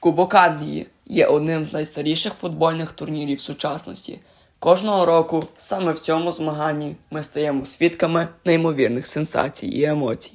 Кубок Англії є одним з найстаріших футбольних турнірів сучасності. Кожного року саме в цьому змаганні ми стаємо свідками неймовірних сенсацій і емоцій.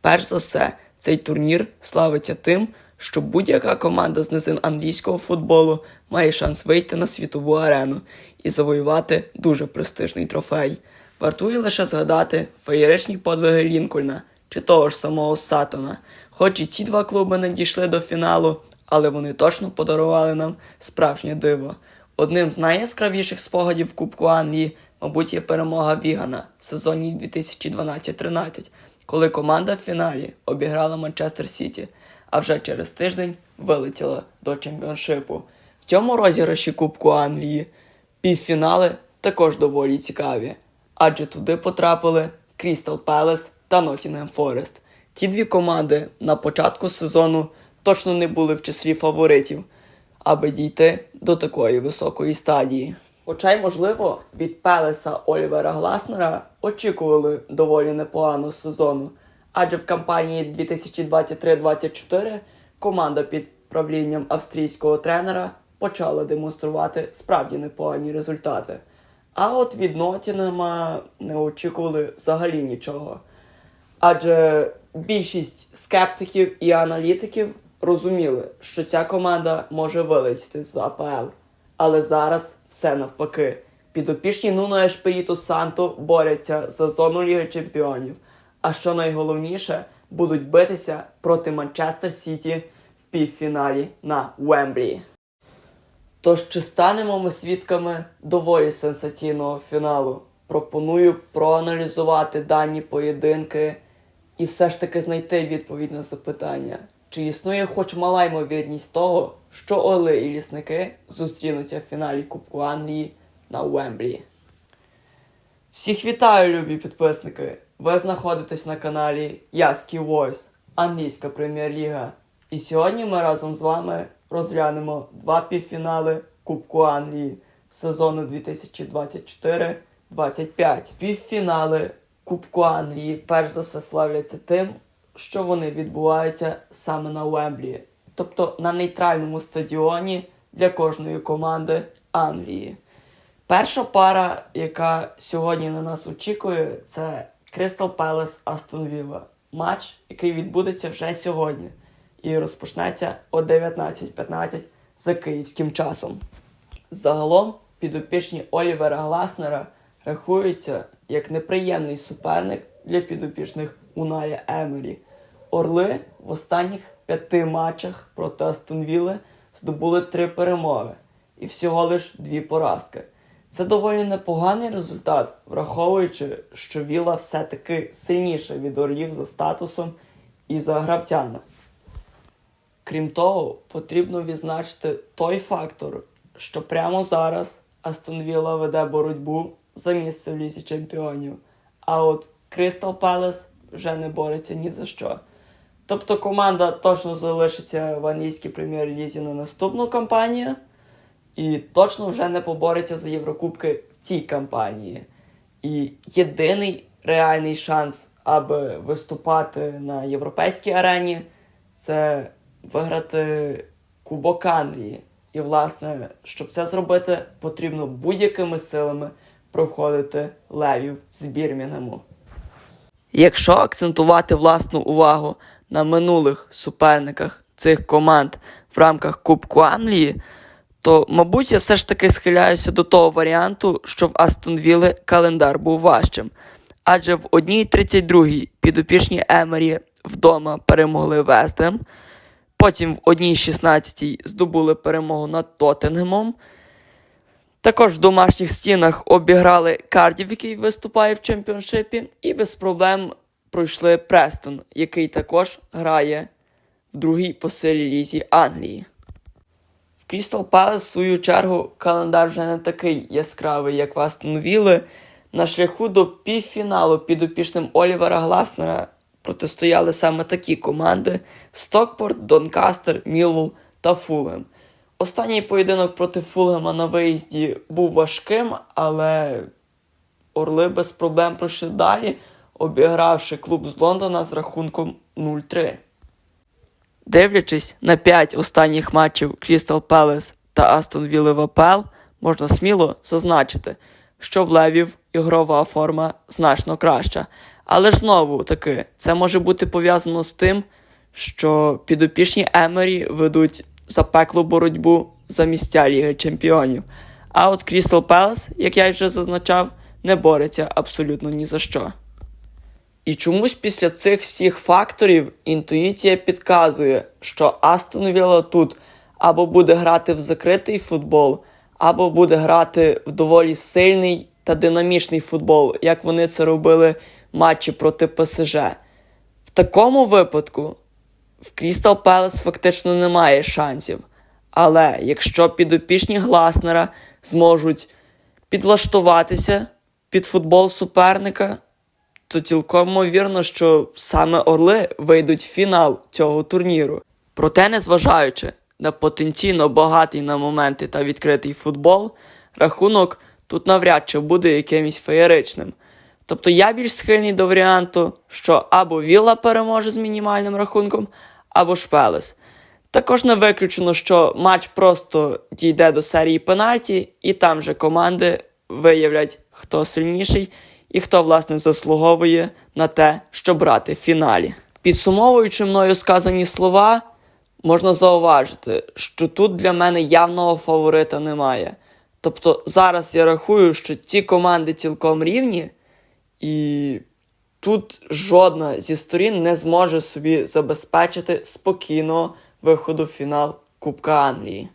Перш за все, цей турнір славиться тим, що будь-яка команда з низин англійського футболу має шанс вийти на світову арену і завоювати дуже престижний трофей. Вартує лише згадати феєричні подвиги Лінкольна чи того ж самого Сатона. Хоч і ці два клуби не дійшли до фіналу, але вони точно подарували нам справжнє диво. Одним з найяскравіших спогадів Кубку Англії, мабуть, є перемога Вігана в сезоні 2012-13, коли команда в фіналі обіграла Манчестер Сіті, а вже через тиждень вилетіла до чемпіоншипу. В цьому розіграші Кубку Англії півфінали також доволі цікаві, адже туди потрапили Крістал Пелес та Ноттінгем Форест. Ці дві команди на початку сезону точно не були в числі фаворитів, аби дійти до такої високої стадії. Хоча й, можливо, від Пелеса Олівера Гласнера очікували доволі непоганого сезону, адже в кампанії 2023-2024 команда під правлінням австрійського тренера почала демонструвати справді непогані результати. А от від Нотінема не очікували взагалі нічого. Адже більшість скептиків і аналітиків розуміли, що ця команда може вилетіти з АПЛ. Але зараз все навпаки. Підопічні Нуно Ешпіріту Санто борються за зону Ліги Чемпіонів. А що найголовніше, будуть битися проти Манчестер Сіті в півфіналі на Уемблі. Тож чи станемо ми свідками доволі сенсаційного фіналу? Пропоную проаналізувати дані поєдинки і все ж таки знайти відповідь на запитання, чи існує хоч мала ймовірність того, що Орли і лісники зустрінуться в фіналі Кубку Англії на Уемблі. Всіх вітаю, любі підписники! Ви знаходитесь на каналі Яський Voice, англійська прем'єр-ліга. І сьогодні ми разом з вами розглянемо два півфінали Кубку Англії сезону 2024-25. Півфінали Кубку Англії перш за все славляться тим, що вони відбуваються саме на Уемблі, тобто на нейтральному стадіоні для кожної команди Англії. Перша пара, яка сьогодні на нас очікує, це Crystal Palace Aston Villa. Матч, який відбудеться вже сьогодні і розпочнеться о 19.15 за київським часом. Загалом підопічні Олівера Гласнера рахуються як неприємний суперник для підопічних Уная Емері. Орли в останніх п'яти матчах проти Астон Вілли здобули три перемоги і всього лиш дві поразки. Це доволі непоганий результат, враховуючи, що Віла все-таки сильніша від Орлів за статусом і за гравцями. Крім того, потрібно відзначити той фактор, що прямо зараз Астон Вілла веде боротьбу за місце в лізі чемпіонів, а от Кристал Пелес вже не бореться ні за що. Тобто команда точно залишиться в англійській прем'єр-лізі на наступну кампанію і точно вже не побореться за Єврокубки в цій кампанії. І єдиний реальний шанс, аби виступати на європейській арені, це виграти Кубок Англії. І, власне, щоб це зробити, потрібно будь-якими силами проходити левів з Бірмінгему. Якщо акцентувати власну увагу на минулих суперниках цих команд в рамках Кубку Англії, то, мабуть, я все ж таки схиляюся до того варіанту, що в Астон Вілли календар був важчим. Адже в 1.32 підопічні Емері вдома перемогли Вестем, потім в 1.16 здобули перемогу над Тоттенгемом. Також в домашніх стінах обіграли Кардів, який виступає в чемпіоншипі, і без проблем пройшли Престон, який також грає в другій по силі лізі Англії. В Крістал Палас, в свою чергу, календар вже не такий яскравий, як в Астон Вілли. На шляху до півфіналу підопічним Олівера Гласнера протистояли саме такі команди: Стокпорт, Донкастер, Мілвол та Фулем. Останній поєдинок проти Фулгема на виїзді був важким, але Орли без проблем пройшли далі, обігравши клуб з Лондона з рахунком 0-3. Дивлячись на 5 останніх матчів Crystal Palace та Aston Villa в АПЛ, можна сміло зазначити, що в Левів ігрова форма значно краща. Але ж знову таки, це може бути пов'язано з тим, що підопічні Емері ведуть запеклу боротьбу за місця Ліги Чемпіонів. А от Crystal Palace, як я вже зазначав, не бореться абсолютно ні за що. І чомусь після цих всіх факторів інтуїція підказує, що Астон Вілла тут або буде грати в закритий футбол, або буде грати в доволі сильний та динамічний футбол, як вони це робили в матчі проти ПСЖ. В такому випадку в Крістал Пелес фактично немає шансів. Але якщо підопічні Гласнера зможуть підлаштуватися під футбол суперника, то цілком ймовірно, що саме Орли вийдуть в фінал цього турніру. Проте, незважаючи на потенційно багатий на моменти та відкритий футбол, рахунок тут навряд чи буде якимось феєричним. Тобто я більш схильний до варіанту, що або Вілла переможе з мінімальним рахунком, або Шпелес. Також не виключено, що матч просто дійде до серії пенальті, і там же команди виявлять, хто сильніший і хто, власне, заслуговує на те, щоб брати в фіналі. Підсумовуючи мною сказані слова, можна зауважити, що тут для мене явного фаворита немає. Тобто зараз я рахую, що ці команди цілком рівні, і тут жодна зі сторін не зможе собі забезпечити спокійного виходу в фінал Кубка Англії.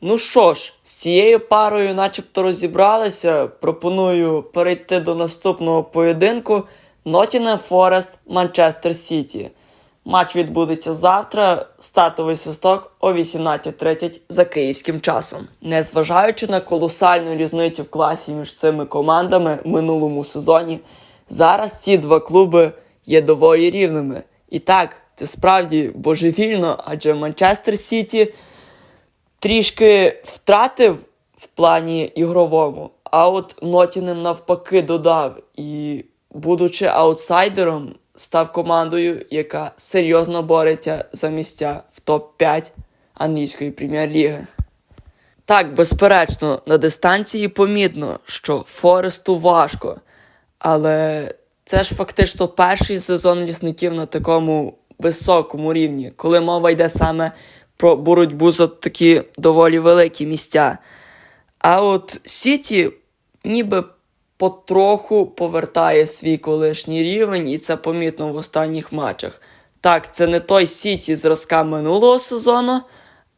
Ну що ж, з цією парою начебто розібралися. Пропоную перейти до наступного поєдинку Nottingham Forest Манчестер Сіті. Матч відбудеться завтра, стартовий свисток о 18.30 за київським часом. Незважаючи на колосальну різницю в класі між цими командами в минулому сезоні, зараз ці два клуби є доволі рівними. І так, це справді божевільно, адже Манчестер Сіті трішки втратив в плані ігровому, а от Нотінем навпаки додав. І, будучи аутсайдером, став командою, яка серйозно бореться за місця в топ-5 англійської прем'єр-ліги. Так, безперечно, на дистанції помітно, що Форесту важко, але це ж фактично перший сезон лісників на такому високому рівні, коли мова йде саме про боротьбу за такі доволі великі місця. А от Сіті ніби потроху повертає свій колишній рівень, і це помітно в останніх матчах. Так, це не той Сіті зразка минулого сезону,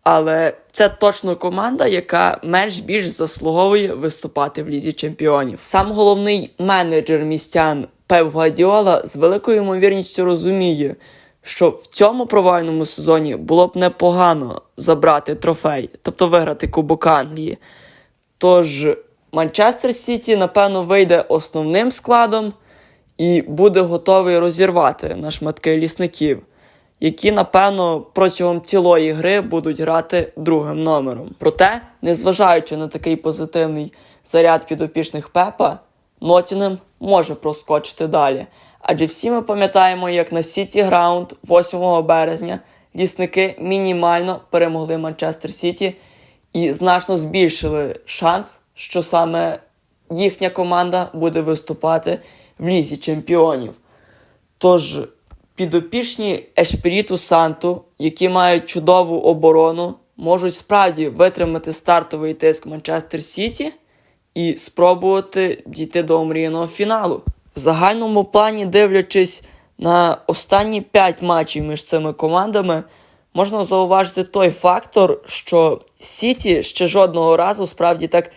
але це точно команда, яка менш більш заслуговує виступати в лізі чемпіонів. Сам головний менеджер містян Пеп Гвардіола з великою ймовірністю розуміє, що в цьому провальному сезоні було б непогано забрати трофей, тобто виграти Кубок Англії. Тож Манчестер Сіті, напевно, вийде основним складом і буде готовий розірвати на шматки лісників, які, напевно, протягом цілої гри будуть грати другим номером. Проте, незважаючи на такий позитивний заряд підопічних Пепа, Нотінем може проскочити далі. Адже всі ми пам'ятаємо, як на Сіті Граунд 8 березня лісники мінімально перемогли Манчестер Сіті і значно збільшили шанс, що саме їхня команда буде виступати в лізі чемпіонів. Тож підопічні Ешпіріту Санту, які мають чудову оборону, можуть справді витримати стартовий тиск Манчестер Сіті і спробувати дійти до омріяного фіналу. В загальному плані, дивлячись на останні 5 матчів між цими командами, можна зауважити той фактор, що Сіті ще жодного разу справді так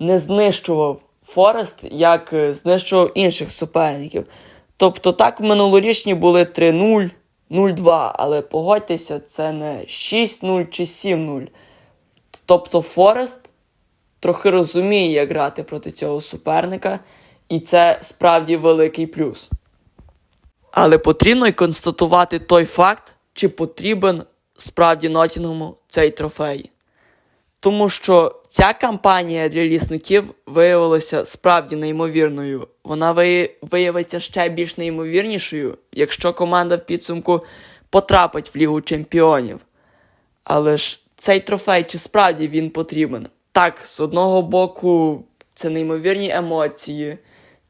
не знищував Форест, як е, знищував інших суперників. Тобто так минулорічні були 3-0, 0-2, але погодьтеся, це не 6-0 чи 7-0. Тобто Форест трохи розуміє, як грати проти цього суперника, і це справді великий плюс. Але потрібно й констатувати той факт, чи потрібен справді Нотінгему цей трофей. Тому що ця кампанія для лісників виявилася справді неймовірною. Вона виявиться ще більш неймовірнішою, якщо команда в підсумку потрапить в Лігу Чемпіонів. Але ж цей трофей чи справді він потрібен? Так, з одного боку, це неймовірні емоції,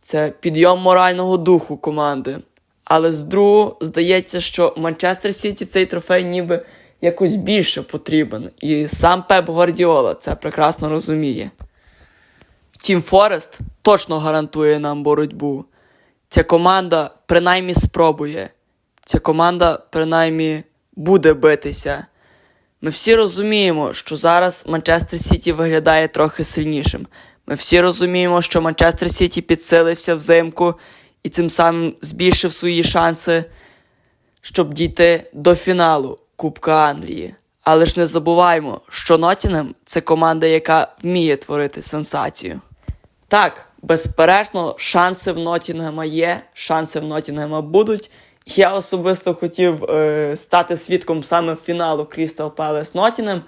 це підйом морального духу команди. Але з другого, здається, що Манчестер Сіті цей трофей ніби якось більше потрібен. І сам Пеп Гвардіола це прекрасно розуміє. Втім, Форест точно гарантує нам боротьбу. Ця команда принаймні спробує. Ця команда принаймні буде битися. Ми всі розуміємо, що зараз Манчестер Сіті виглядає трохи сильнішим. Ми всі розуміємо, що Манчестер Сіті підсилився взимку і цим самим збільшив свої шанси, щоб дійти до фіналу Кубка Англії. Але ж не забуваємо, що Нотінгем – це команда, яка вміє творити сенсацію. Так, безперечно, шанси в Нотінгема є, шанси в Нотінгема будуть. Я особисто хотів е, стати свідком саме фіналу Крістал Пелес Нотінгем,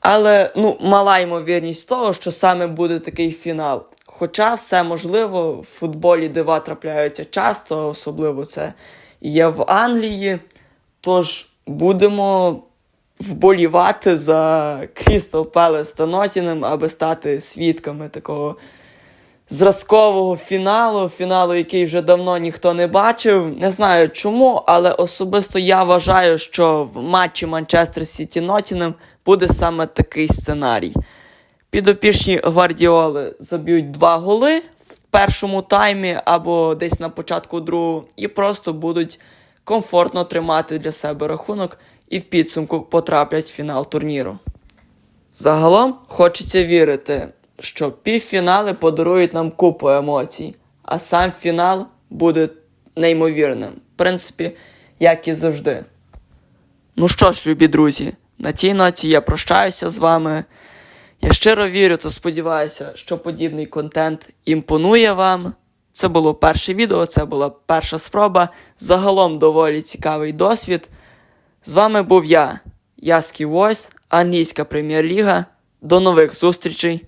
але ну, мала ймовірність того, що саме буде такий фінал. Хоча все можливо, в футболі дива трапляються часто, особливо це є в Англії. Тож будемо вболівати за Крістал Пелес та Нотінгем, аби стати свідками такого зразкового фіналу, фіналу, який вже давно ніхто не бачив. Не знаю чому, але особисто я вважаю, що в матчі Манчестер Сіті Нотінгем буде саме такий сценарій. Підопічні гвардіоли заб'ють два голи в першому таймі або десь на початку другого, і просто будуть комфортно тримати для себе рахунок і в підсумку потраплять в фінал турніру. Загалом хочеться вірити, що півфінали подарують нам купу емоцій, а сам фінал буде неймовірним. В принципі, як і завжди. Ну що ж, любі друзі, на тій ноті я прощаюся з вами. Я щиро вірю та сподіваюся, що подібний контент імпонує вам. Це було перше відео, це була перша спроба. Загалом доволі цікавий досвід. З вами був я, Яскі Войс, англійська прем'єр-ліга. До нових зустрічей.